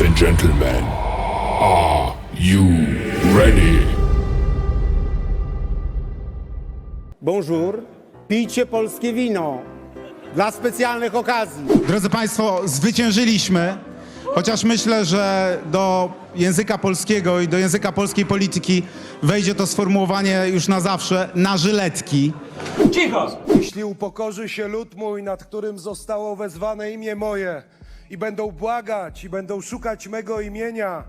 Ladies and gentlemen, are you ready? Bonjour. Pijcie polskie wino. Dla specjalnych okazji. Drodzy Państwo, zwyciężyliśmy, chociaż myślę, że do języka polskiego i do języka polskiej polityki wejdzie to sformułowanie już na zawsze na żyletki. Jeśli upokorzy się lud mój, nad którym zostało wezwane imię moje, i będą błagać, i będą szukać mego imienia,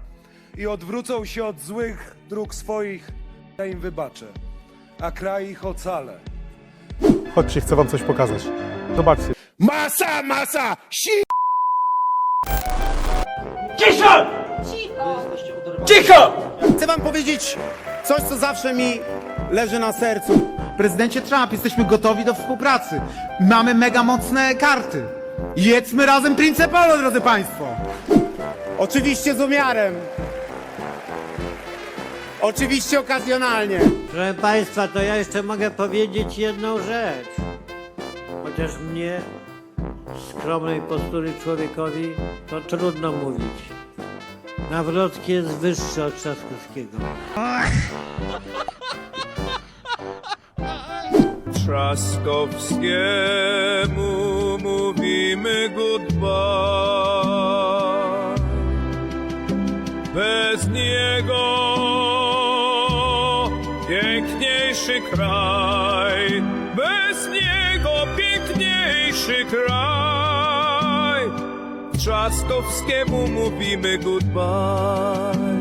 i odwrócą się od złych dróg swoich, ja im wybaczę, a kraj ich ocalę. Chodźcie, chcę wam coś pokazać. Zobaczcie. Masa, masa, si! Chcę wam powiedzieć coś, co zawsze mi leży na sercu. Prezydencie Trump, jesteśmy gotowi do współpracy. Mamy mega mocne karty. Jedzmy razem Prince Polo, drodzy Państwo. Oczywiście z umiarem. Oczywiście okazjonalnie. Proszę Państwa, to ja jeszcze mogę powiedzieć jedną rzecz. Chociaż mnie, skromnej postury człowiekowi, to trudno mówić. Nawrocki jest wyższy od Trzaskowskiego. Trzaskowskiemu mówimy goodbye. Bez niego piękniejszy kraj, bez niego piękniejszy kraj. Trzaskowskiemu mówimy goodbye.